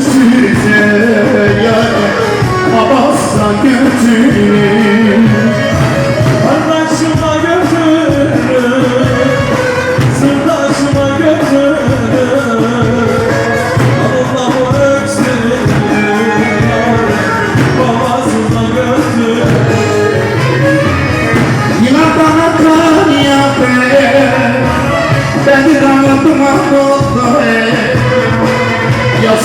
götüne Yâre Abbas'tan götüne